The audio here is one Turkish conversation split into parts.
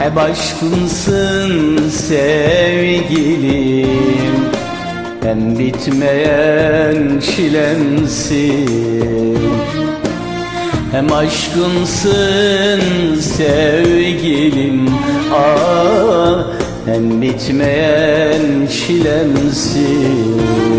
Hep aşkınsın sevgilim. Hem bitmeyen çilemsin. Hem aşkınsın sevgilim. Ah Hem bitmeyen çilemsin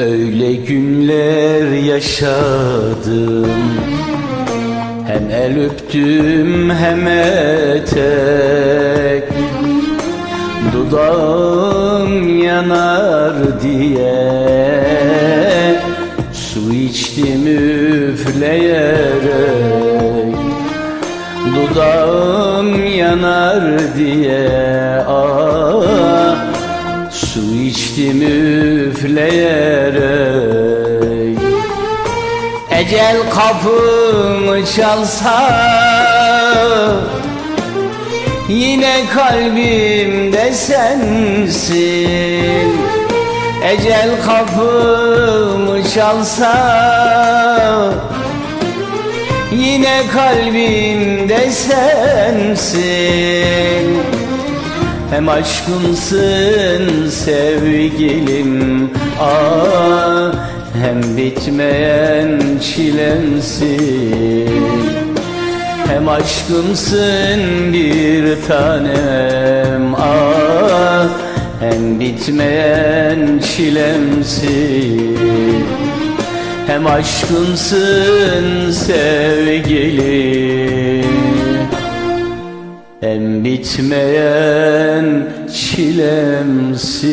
Öyle günler yaşadım. Hem el öptüm hem etek. Dudağım yanar diye. Su içtim üfleyerek. Dudağım yanar diye. Ah Su içtim üfleyerek Ecel kapımı çalsa Yine kalbimde sensin. Ecel kapımı çalsa Yine kalbimde sensin. Hem aşkımsın sevgilim ah Hem bitmeyen çilemsin Hem aşkımsın bir tanem. Ah Hem bitmeyen çilemsin hem aşkınsın sevgilim. Hem bitmeyen çilemsin